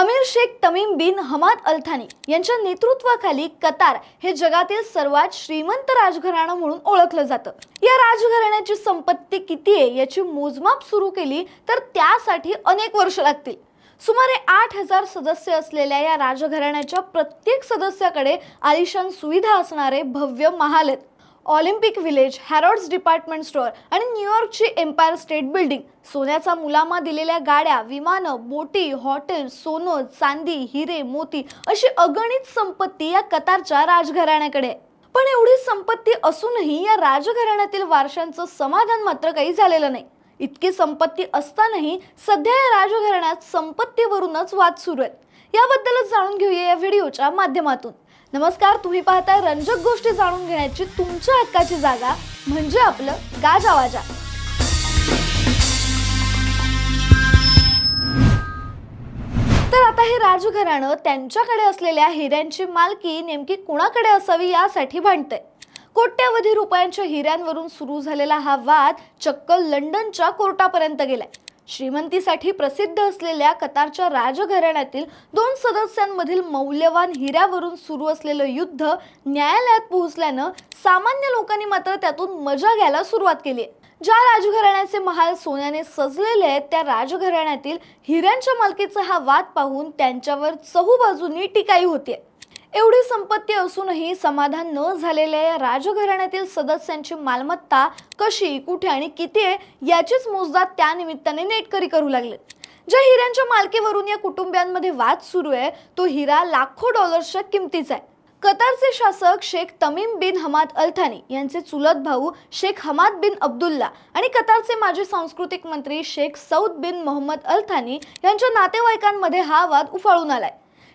अमीर शेख तमीम बिन हमाद अल थानी यांच्या नेतृत्वाखाली कतार हे जगातील सर्वात श्रीमंत राजघराणं म्हणून ओळखलं जातं. या राजघराण्याची संपत्ती किती आहे याची मोजमाप सुरू केली तर त्यासाठी अनेक वर्ष लागतील. सुमारे आठ हजार सदस्य असलेल्या या राजघराण्याच्या प्रत्येक सदस्याकडे आलिशान सुविधा असणारे भव्य महाल आहेत. Olympic village Harrods department store आणि न्यूयॉर्कची एम्पायर स्टेट बिल्डिंग. सोन्याचा मुलामा दिलेल्या गाड्या विमानं बोटी हॉटेल सोनं चांदी हिरे मोती अशी अगणित संपत्ती या कतारच्या राजघराण्याकडे. पण एवढी संपत्ती असूनही या राजघराण्यातील वारशांचं समाधान मात्र काही झालेलं नाही. इतकी संपत्ती असतानाही सध्या या राजघराण्यात संपत्तीवरूनच वाद सुरू आहेत. याबद्दलच जाणून घेऊया या व्हिडिओच्या माध्यमातून. नमस्कार तुम्ही पाहताय रंजक गोष्टी जाणून घेण्याची तुमच्या हक्काची जागा म्हणजे आपलं गाजावाजा. तर आता हे राजघराणं त्यांच्याकडे असलेल्या हिऱ्यांची मालकी नेमकी कुणाकडे असावी यासाठी भांडतंय. कोट्यावधी रुपयांच्या हिऱ्यांवरून सुरू झालेला हा वाद चक्क लंडनच्या कोर्टापर्यंत गेलाय. श्रीमंतीसाठी प्रसिद्ध असलेल्या कतारच्या राजघराण्यातील दोन सदस्यांमधील मौल्यवान हिऱ्यावरून सुरू असलेलं युद्ध न्यायालयात पोहोचल्यानं सामान्य लोकांनी मात्र त्यातून मजा घ्यायला सुरुवात केली आहे. ज्या राजघराण्याचे महाल सोन्याने सजलेले आहेत त्या राजघराण्यातील हिऱ्यांच्या मालकीचा हा वाद पाहून त्यांच्यावर चहूबाजूंनी टीकाही होती एवढी संपत्ती असूनही समाधान न झालेल्या या राजघराण्यातील सदस्यांची मालमत्ता कशी कुठे आणि किती आहे याचीच मोजदात त्यानिमित्ताने नेटकरी करू लागले. ज्या हिऱ्यांच्या मालकीवरून या कुटुंबियांमध्ये वाद सुरू आहे तो हिरा लाखो डॉलर्सच्या किमतीचा आहे. कतारचे शासक शेख तमीम बिन हमाद अल्थानी यांचे चुलत भाऊ शेख हमाद बिन अब्दुल्ला आणि कतारचे माजी सांस्कृतिक मंत्री Sheikh Saud bin Mohammed Al Thani यांच्या नातेवाईकांमध्ये हा वाद उफाळून आलाय.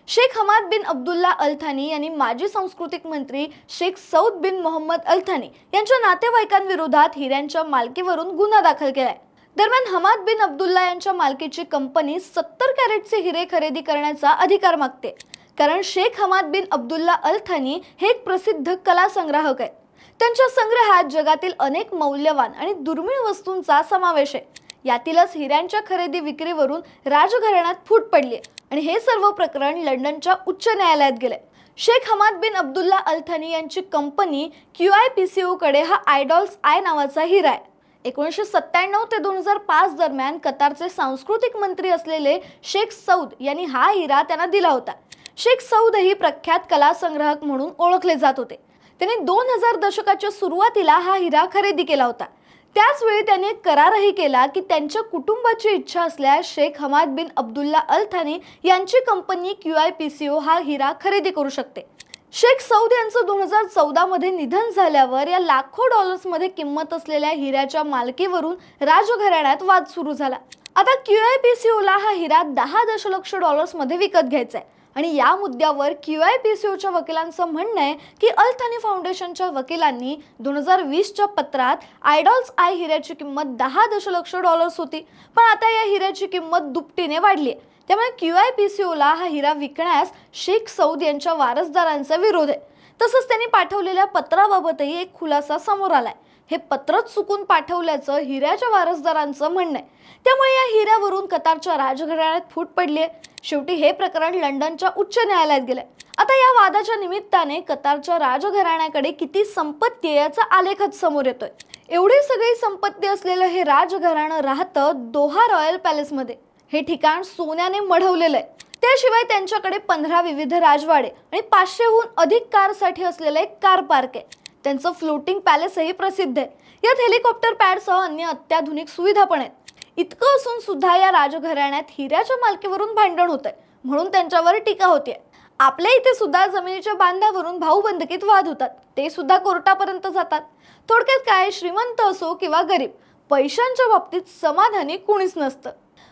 शेख हमाद बिन अब्दुल्ला अल्थानी यांनी माजी सांस्कृतिक मंत्री Sheikh Saud bin Mohammed Al Thani यांच्या नातेवाईकांविरोधात हिऱ्यांच्या मालकीवरून गुन्हा दाखल केलाय. दरम्यान हमाद बिन अब्दुल्ला यांच्या मालकीची कंपनी सत्तर कॅरेटचे हिरे खरेदी करण्याचा अधिकार मागते. कारण शेख हमाद बिन अब्दुल्ला अल्थानी हे एक प्रसिद्ध कला संग्राहक आहेत त्यांच्या संग्रहात जगातील अनेक मौल्यवान आणि दुर्मिळ वस्तूंचा समावेश आहे. यातीलच हिऱ्यांच्या खरेदी विक्रीवरून राजघराण्यात फूट पडली आणि हे सर्व प्रकरण लंडनच्या उच्च न्यायालयात गेले शेख हमाद बिन अब्दुल्ला अल यांची company Q I P C ओकडे हा आयडॉल्स आय नावाचा हिरा आहे. एकोणीसशे सत्त्याण्णव ते दोन हजार पाच दरम्यान कतारचे सांस्कृतिक मंत्री असलेले शेख सौद यांनी हा हिरा त्यांना दिला होता. शेख सौद ही प्रख्यात कला संग्राहक म्हणून ओळखले जात होते. त्यांनी दोन हजार दशकाच्या सुरुवातीला हा हिरा खरेदी केला होता. त्याचवेळी त्यांनी एक करारही केला की त्यांच्या कुटुंबाची इच्छा असल्यास शेख हमाद बिन अब्दुल्ला अल थानी यांची company Q I P C O हा हिरा खरेदी करू शकते. शेख सौद यांचं दोन हजार चौदामध्ये निधन झाल्यावर या लाखो डॉलर्समध्ये किंमत असलेल्या हिऱ्याच्या मालकीवरून राजघराण्यात वाद सुरू झाला. आता क्यू आय पी सी ओला हा हिरा दहा दशलक्ष डॉलर्समध्ये विकत घ्यायचा आहे आणि या मुद्द्यावर क्यू आय पी सी ओच्या वकिलांचं म्हणणं आहे की अल थानी फाउंडेशनच्या वकिलांनी दोन हजार वीसच्या पत्रात आयडॉल्स आय हिऱ्याची किंमत दहा दशलक्ष डॉलर्स होती. पण आता या हिऱ्याची किंमत दुपटीने वाढली आहे. त्यामुळे क्यू आय पी सी ओला हा हिरा विकण्यास शेख सौद यांच्या वारसदारांचा विरोध आहे. तसंच त्यांनी पाठवलेल्या पत्राबाबतही एक खुलासा समोर आलाय. हे पत्रच चुकून पाठवल्याचं हिऱ्याच्या वारसदारांचं म्हणणं आहे. त्यामुळे या हिऱ्यावरून कतारच्या राजघराण्यात फूट पडली आहे. शेवटी हे प्रकरण लंडनच्या उच्च न्यायालयात गेलंय. आता या वादाच्या निमित्ताने कतारच्या राजघराण्याकडे किती संपत्ती आहे याचा आलेखच समोर येतोय. एवढी सगळी संपत्ती असलेलं हे राजघराणं राहतं दोहा रॉयल पॅलेसमध्ये. हे ठिकाण सोन्याने मढवलेलं आहे. त्याशिवाय त्यांच्याकडे पंधरा विविध राजवाडे आणि पाचशेहून अधिक कारसाठी असलेलं एक कार पार्क आहे. त्यांचं फ्लोटिंग पॅलेसही प्रसिद्ध आहे. यात हेलिकॉप्टर पॅडसह अन्य अत्याधुनिक सुविधा पण आहेत. इतकं असून सुद्धा या राजघराण्यात हिऱ्याच्या मालकीवरून भांडण होत आहे म्हणून त्यांच्यावर टीका होते आपल्या इथे सुद्धा जमिनीच्या बांधावरून भाऊबंदकीत वाद होतात. ते सुद्धा कोर्टापर्यंत जातात. थोडक्यात काय श्रीमंत असो किंवा गरीब पैशांच्या बाबतीत समाधानी कुणीच नसतं.